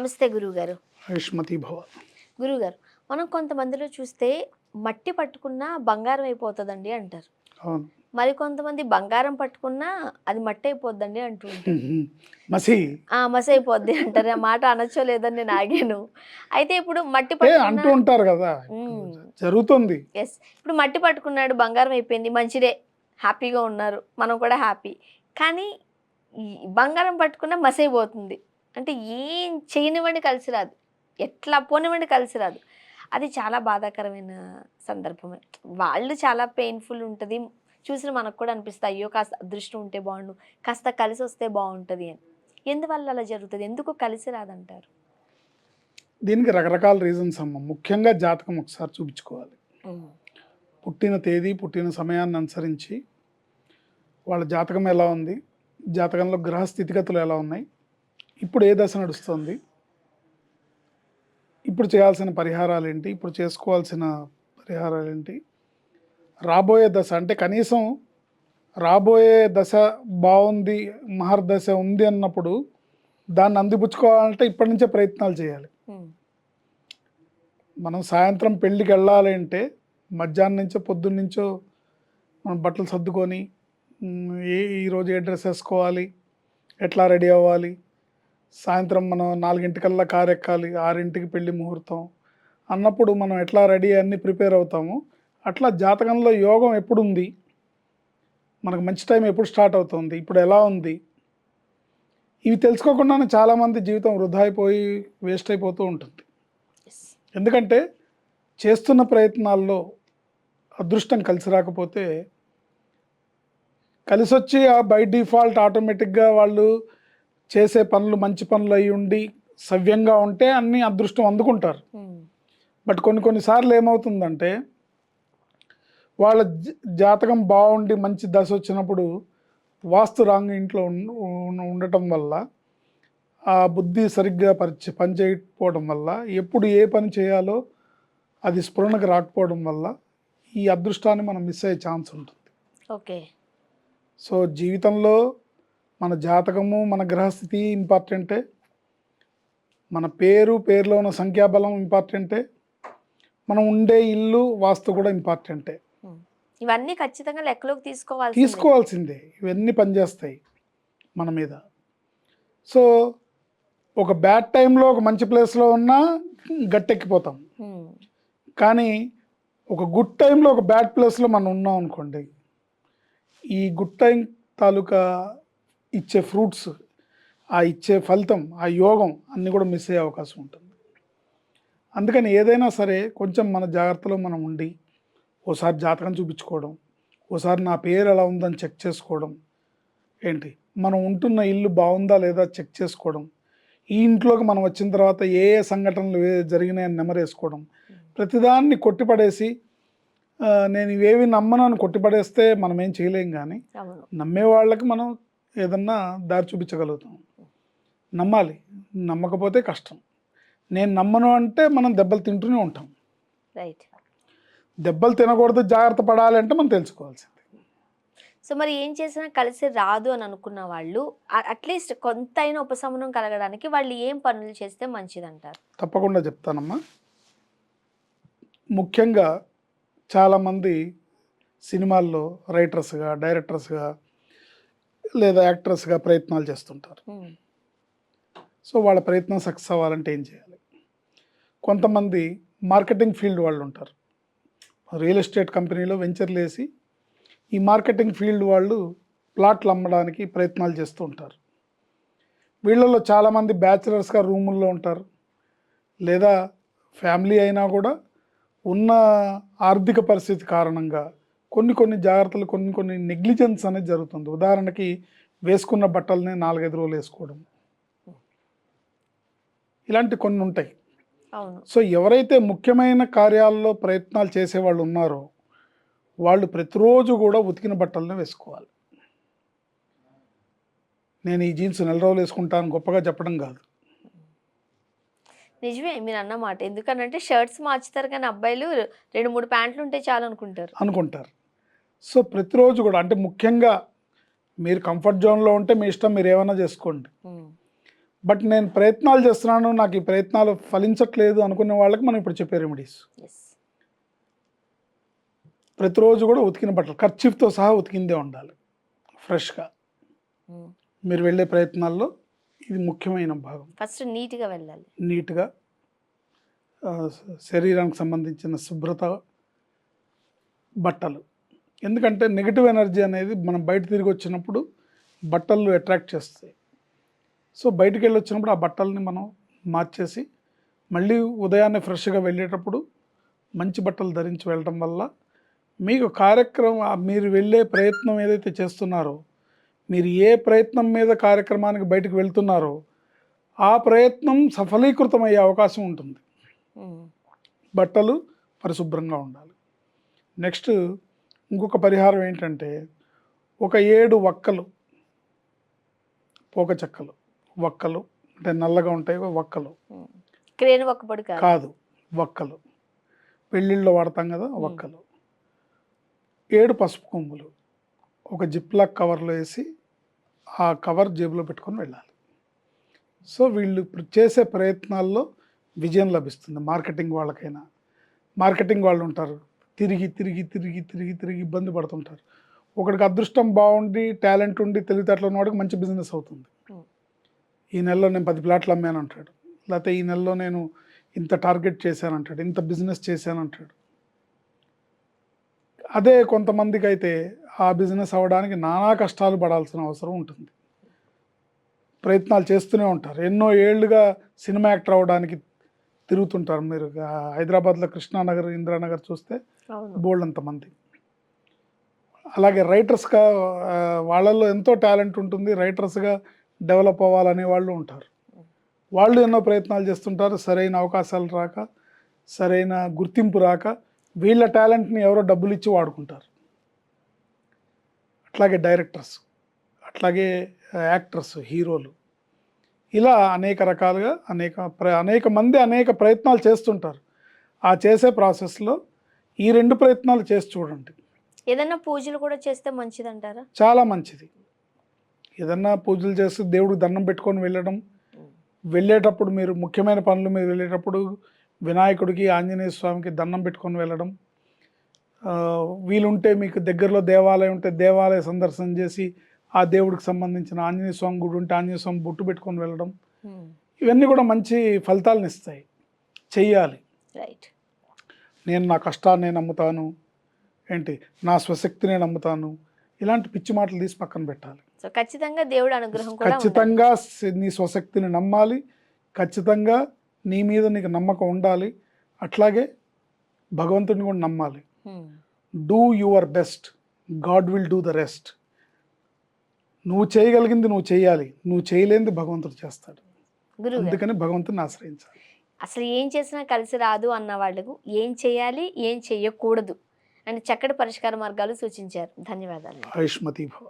నమస్తే గురువుగారు. ఆయుష్మతి భవ. గురువుగారు మనం కొంతమందిలో చూస్తే మట్టి పట్టుకున్నా బంగారం అయిపోతుందండి అంటారు. అవును. మరి కొంతమంది బంగారం పట్టుకున్నా అది మట్టి అయిపోద్దండి అంటూ. మసి. ఆ మసి అయిపోద్ది అంటారు. ఆ మాట అనొచ్చో లేదని నేను ఆగాను. అయితే ఇప్పుడు మట్టి అంటూ ఉంటారు కదా. జరుగుతుంది. ఎస్ ఇప్పుడు మట్టి పట్టుకున్నాడు బంగారం అయిపోయింది మంచిదే హ్యాపీగా ఉన్నారు మనం కూడా హ్యాపీ. కానీ బంగారం పట్టుకున్న మసి అయిపోతుంది అంటే ఏం చేయనివ్వండి కలిసి రాదు. ఎట్లా పోనివ్వండి కలిసి రాదు. అది చాలా బాధాకరమైన సందర్భమే. వాళ్ళు చాలా పెయిన్ఫుల్ ఉంటుంది. చూసిన మనకు కూడా అనిపిస్తుంది అయ్యో కాస్త అదృష్టం ఉంటే బాగుండు కాస్త కలిసి వస్తే బాగుంటుంది అని. ఎందువల్ల అలా జరుగుతుంది? ఎందుకు కలిసి రాదంటారు? దీనికి రకరకాల రీజన్స్ అమ్మ. ముఖ్యంగా జాతకం ఒకసారి చూపించుకోవాలి. పుట్టిన తేదీ పుట్టిన సమయాన్ని అనుసరించి వాళ్ళ జాతకం ఎలా ఉంది? జాతకంలో గ్రహ స్థితిగతులు ఎలా ఉన్నాయి? ఇప్పుడు ఏ దశ నడుస్తుంది? ఇప్పుడు చేయాల్సిన పరిహారాలు ఏంటి ఇప్పుడు చేసుకోవాల్సిన పరిహారాలు ఏంటి రాబోయే దశ అంటే కనీసం రాబోయే దశ బాగుంది మహర్దశ ఉంది అన్నప్పుడు దాన్ని అందిపుచ్చుకోవాలంటే ఇప్పటి నుంచే ప్రయత్నాలు చేయాలి. మనం సాయంత్రం పెళ్ళికి వెళ్ళాలి అంటే మధ్యాహ్నం నుంచో పొద్దున్న నుంచో మనం బట్టలు సర్దుకొని ఏ ఈరోజు ఏ డ్రెస్ వేసుకోవాలి ఎట్లా రెడీ అవ్వాలి సాయంత్రం మనం నాలుగింటికల్లా కారు ఎక్కాలి ఆరింటికి పెళ్ళి ముహూర్తం. అన్నప్పుడు మనం ఎట్లా రెడీ అన్ని ప్రిపేర్ అవుతామో అట్లా జాతకంలో యోగం ఎప్పుడు ఉంది మనకు మంచి టైం ఎప్పుడు స్టార్ట్ అవుతుంది? ఇప్పుడు ఎలా ఉంది? ఇవి తెలుసుకోకుండానే చాలామంది జీవితం వృధా అయిపోయి వేస్ట్ అయిపోతూ ఉంటుంది. ఎందుకంటే చేస్తున్న ప్రయత్నాల్లో అదృష్టం కలిసి రాకపోతే కలిసి వచ్చి ఆ బై డిఫాల్ట్ ఆటోమేటిక్గా వాళ్ళు చేసే పనులు మంచి పనులు అయి ఉండి సవ్యంగా ఉంటే అన్ని అదృష్టం అందుకుంటారు. బట్ కొన్ని కొన్నిసార్లు ఏమవుతుందంటే వాళ్ళ జాతకం బాగుండి మంచి దశ వచ్చినప్పుడు వాస్తు రాంగ్ ఇంట్లో ఉండటం వల్ల ఆ బుద్ధి సరిగ్గా పరిచ పని చేయకపోవడం వల్ల ఎప్పుడు ఏ పని చేయాలో అది స్ఫురణకు రాకపోవడం వల్ల ఈ అదృష్టాన్ని మనం మిస్ అయ్యే ఛాన్స్ ఉంటుంది. ఓకే. సో జీవితంలో మన జాతకము మన గ్రహస్థితి ఇంపార్టెంటే. మన పేరు పేరులో ఉన్న సంఖ్యాబలం ఇంపార్టెంటే. మనం ఉండే ఇల్లు వాస్తు కూడా ఇంపార్టెంటే. ఇవన్నీ ఖచ్చితంగా లెక్కలోకి తీసుకోవాలి తీసుకోవాల్సిందే. ఇవన్నీ పనిచేస్తాయి మన మీద. సో ఒక బ్యాడ్ టైంలో ఒక మంచి ప్లేస్లో ఉన్నా గట్టెక్కిపోతాం. కానీ ఒక గుడ్ టైంలో ఒక బ్యాడ్ ప్లేస్లో మనం ఉన్నాం అనుకోండి ఈ గుడ్ టైం తాలూకా ఇచ్చే ఫ్రూట్స్ ఆ ఇచ్చే ఫలితం ఆ యోగం అన్నీ కూడా మిస్ అయ్యే అవకాశం ఉంటుంది. అందుకని ఏదైనా సరే కొంచెం మన జాగ్రత్తలో మనం ఉండి ఓసారి జాతకం చూపించుకోవడం ఓసారి నా పేరు ఎలా ఉందని చెక్ చేసుకోవడం ఏంటి? మనం ఉంటున్న ఇల్లు బాగుందా లేదా చెక్ చేసుకోవడం ఈ ఇంట్లోకి మనం వచ్చిన తర్వాత ఏ ఏ సంఘటనలు ఏ- జరిగినాయని నెమరేసుకోవడం ప్రతిదాన్ని కొట్టిపడేసి నేను ఇవేవి నమ్మను అని కొట్టిపడేస్తే మనం ఏం చేయలేం కానీ నమ్మే వాళ్ళకి మనం ఏదన్నా దారి చూపించగలుగుతాం. నమ్మాలి. నమ్మకపోతే కష్టం. నేను నమ్మను అంటే మనం దెబ్బలు తింటూనే ఉంటాం. రైట్. దెబ్బలు తినకూడదు జాగ్రత్త పడాలి అంటే మనం తెలుసుకోవాల్సింది. సో మరి ఏం చేసినా కలిసి రాదు అని అనుకున్న వాళ్ళు అట్లీస్ట్ కొంత అయినా ఉపశమనం కలగడానికి వాళ్ళు ఏం పనులు చేస్తే మంచిదంటారు? తప్పకుండా చెప్తానమ్మా. ముఖ్యంగా చాలామంది సినిమాల్లో రైటర్స్గా డైరెక్టర్స్గా లేదా యాక్టర్స్గా ప్రయత్నాలు చేస్తుంటారు. సో వాళ్ళ ప్రయత్నం సక్సెస్ అవ్వాలంటే ఏం చేయాలి? కొంతమంది మార్కెటింగ్ ఫీల్డ్ వాళ్ళు ఉంటారు. రియల్ ఎస్టేట్ కంపెనీలో వెంచర్లు వేసి ఈ మార్కెటింగ్ ఫీల్డ్ వాళ్ళు ప్లాట్లు అమ్మడానికి ప్రయత్నాలు చేస్తూ ఉంటారు. వీళ్ళలో చాలామంది బ్యాచిలర్స్గా రూముల్లో ఉంటారు. లేదా ఫ్యామిలీ అయినా కూడా ఉన్న ఆర్థిక పరిస్థితి కారణంగా కొన్ని కొన్ని జాగ్రత్తలు కొన్ని కొన్ని నెగ్లిజెన్స్ అనేది జరుగుతుంది. ఉదాహరణకి వేసుకున్న బట్టలనే నాలుగైదు రోజులు వేసుకోవడం. ఇలాంటి కొన్ని ఉంటాయి. సో ఎవరైతే ముఖ్యమైన కార్యాల్లో ప్రయత్నాలు చేసేవాళ్ళు ఉన్నారో వాళ్ళు ప్రతిరోజు కూడా ఉతికిన బట్టలనే వేసుకోవాలి. నేను ఈ జీన్స్ నెల రోజులు వేసుకుంటాను గొప్పగా చెప్పడం కాదు. నిజమే మీరు అన్నమాట. ఎందుకనంటే షర్ట్స్ మార్చుతారు కానీ అబ్బాయిలు రెండు మూడు ప్యాంట్లు ఉంటే చాలు అనుకుంటారు. అనుకుంటారు. సో ప్రతిరోజు కూడా అంటే ముఖ్యంగా మీరు కంఫర్ట్ జోన్లో ఉంటే మీ ఇష్టం మీరు ఏమైనా చేసుకోండి. బట్ నేను ప్రయత్నాలు చేస్తున్నాను నాకు ఈ ప్రయత్నాలు ఫలించట్లేదు అనుకునే వాళ్ళకి మనం ఇప్పుడు చెప్పే రెమెడీస్ ప్రతిరోజు కూడా ఉతికిన బట్టలు ఖర్చీఫ్తో సహా ఉతికిందే ఉండాలి ఫ్రెష్గా. మీరు వెళ్ళే ప్రయత్నాల్లో ఇది ముఖ్యమైన భాగం. ఫస్ట్ నీట్గా వెళ్ళాలి. నీట్గా శరీరానికి సంబంధించిన శుభ్రత బట్టలు. ఎందుకంటే నెగిటివ్ ఎనర్జీ అనేది మనం బయట తిరిగి వచ్చినప్పుడు బట్టలు అట్రాక్ట్ చేస్తాయి. సో బయటికి వెళ్ళి వచ్చినప్పుడు ఆ బట్టల్ని మనం మార్చేసి మళ్ళీ ఉదయాన్నే ఫ్రెష్గా వెళ్ళేటప్పుడు మంచి బట్టలు ధరించి వెళ్ళటం వల్ల మీకు కార్యక్రమం మీరు వెళ్ళే ప్రయత్నం ఏదైతే చేస్తున్నారో మీరు ఏ ప్రయత్నం మీద కార్యక్రమానికి బయటకు వెళ్తున్నారో ఆ ప్రయత్నం సఫలీకృతమయ్యే అవకాశం ఉంటుంది. బట్టలు పరిశుభ్రంగా ఉండాలి. నెక్స్ట్ ఇంకొక పరిహారం ఏంటంటే ఒక ఏడు వక్కలు పోక చెక్కలు. వక్కలు అంటే నల్లగా ఉంటాయి వక్కలు. క్రేన్ పొడి కాదు. వక్కలు. పెళ్ళిళ్ళలో వాడతాం కదా వక్కలు. ఏడు పసుపు కొమ్ములు ఒక జిప్లాక్ కవర్లో వేసి ఆ కవర్ జేబులో పెట్టుకొని వెళ్ళాలి. సో వీళ్ళు ఇప్పుడు చేసే ప్రయత్నాల్లో విజయం లభిస్తుంది మార్కెటింగ్ వాళ్ళకైనా. మార్కెటింగ్ వాళ్ళు ఉంటారు తిరిగి తిరిగి తిరిగి తిరిగి తిరిగి ఇబ్బంది పడుతుంటారు. ఒకడికి అదృష్టం బాగుండి టాలెంట్ ఉండి తెలివితేటలు ఉన్నవాడికి మంచి బిజినెస్ అవుతుంది. ఈ నెలలో నేను పది ప్లాట్లు అమ్మాను అంటాడు. లేకపోతే ఈ నెలలో నేను ఇంత టార్గెట్ చేశాను అంటాడు. ఇంత బిజినెస్ చేశాను అంటాడు. అదే కొంతమందికి అయితే ఆ బిజినెస్ అవ్వడానికి నానా కష్టాలు పడాల్సిన అవసరం ఉంటుంది. ప్రయత్నాలు చేస్తూనే ఉంటారు. ఎన్నో ఏళ్ళుగా సినిమా యాక్టర్ అవ్వడానికి తిరుగుతుంటారు. మీరు హైదరాబాద్లో కృష్ణానగర్ ఇందిరానగర్ చూస్తే బోల్డ్ అంతమంది అలాగే రైటర్స్గా వాళ్ళల్లో ఎంతో టాలెంట్ ఉంటుంది. రైటర్స్గా డెవలప్ అవ్వాలనే వాళ్ళు ఉంటారు. వాళ్ళు ఎన్నో ప్రయత్నాలు చేస్తుంటారు. సరైన అవకాశాలు రాక సరైన గుర్తింపు రాక వీళ్ళ టాలెంట్ని ఎవరో డబ్బులు ఇచ్చి వాడుకుంటారు. అట్లాగే డైరెక్టర్స్ అట్లాగే యాక్టర్స్ హీరోలు. ఇలా అనేక రకాలుగా అనేక ప్ర అనేక మంది అనేక ప్రయత్నాలు చేస్తుంటారు. ఆ చేసే ప్రాసెస్లో ఈ రెండు ప్రయత్నాలు చేసి చూడండి. ఏదైనా పూజలు కూడా చేస్తే మంచిదంటారా? చాలా మంచిది. ఏదన్నా పూజలు చేసి దేవుడికి దండం పెట్టుకొని వెళ్ళడం. వెళ్ళేటప్పుడు మీరు ముఖ్యమైన పనులు మీరు వెళ్ళేటప్పుడు వినాయకుడికి ఆంజనేయ స్వామికి దండం పెట్టుకొని వెళ్ళడం. వీలుంటే మీకు దగ్గరలో దేవాలయం ఉంటే దేవాలయ సందర్శన చేసి ఆ దేవుడికి సంబంధించిన ఆంజనేయ స్వామి గుడి ఉంటే ఆంజనేయ స్వామి బొట్టు పెట్టుకొని వెళ్ళడం. ఉమ్. ఇవన్నీ కూడా మంచి ఫలితాలను ఇస్తాయి. చెయ్యాలి. రైట్ నేను నా కష్టాన్ని నమ్ముతాను. ఏంటి? నా స్వశక్తిని నమ్ముతాను. ఇలాంటి పిచ్చి మాటలు తీసి పక్కన పెట్టాలి. సో ఖచ్చితంగా దేవుడు అనుగ్రహం. ఖచ్చితంగా నీ స్వశక్తిని నమ్మాలి. ఖచ్చితంగా నీ మీద నీకు నమ్మకం ఉండాలి. అట్లాగే భగవంతుని కూడా నమ్మాలి. Do your best god will do the rest నువ్వు చేయగలిగింది నువ్వు చేయాలి. నువ్వు చేయలేనిది భగవంతుడు చేస్తాడు. అందుకని భగవంతుని ఆశ్రయించాలి. అసలు ఏం చేసినా కలిసి రాదు అన్న వాళ్ళకు ఏం చేయాలి ఏం చేయకూడదు అని చక్కటి పరిష్కార మార్గాలు సూచించారు. ధన్యవాదాలు. ఆయుష్మతి భవ.